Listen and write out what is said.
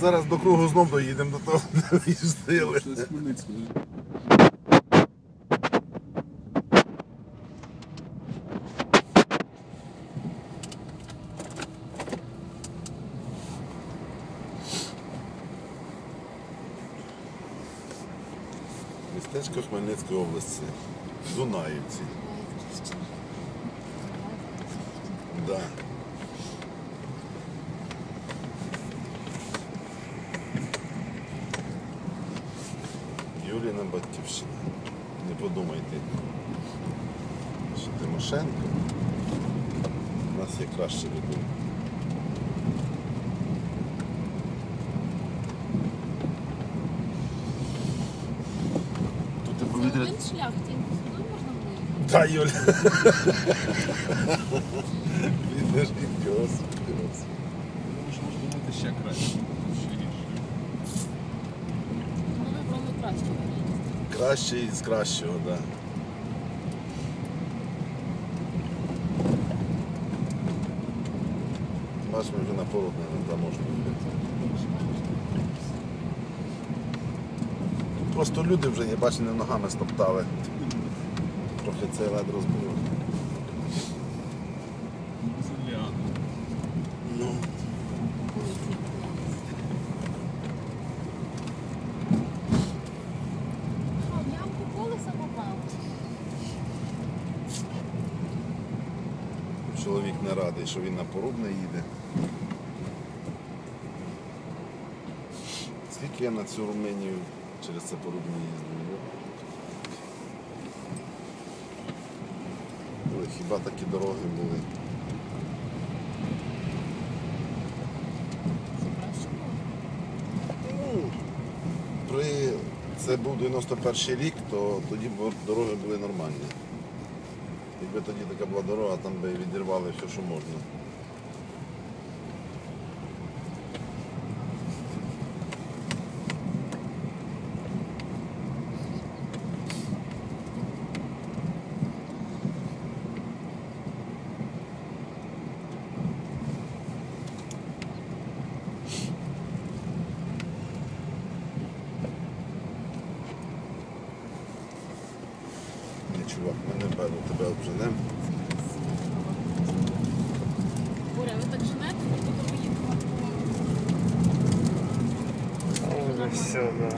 Зараз до кругу знов доїдемо до того, де ви їздили. Щось Хмельницького. Містечко Хмельницької області. Дунаївці. Да. Юліна Батьківщина. Не подумайте. Що Тимошенко. У нас є краще люди. Тут і Це повітря. один шлях, тільки сюди можна виїхати. Та Юля. Підождіть, господи. Тому що може бути ще краще. Ще гірше. Ну, ви вибрали краще варіант. Краще із кращого, так. Да. Бачимо, вже на породне не можна. Просто люди вже, я бачу, не ногами стоптали. Трохи цей лед розбив. Чоловік не радий, що він на порубне їде. Скільки я на цю Руменію через це порубне їздив? Ой, хіба такі дороги були? Ну, це був 91 рік, то тоді дороги були нормальні. Якби тоді така була дорога, там би відірвали все, що можна. Чувак, ми не беремо тебе обженемо. Боря, ви так женете, ми потім їдемо. Все, да.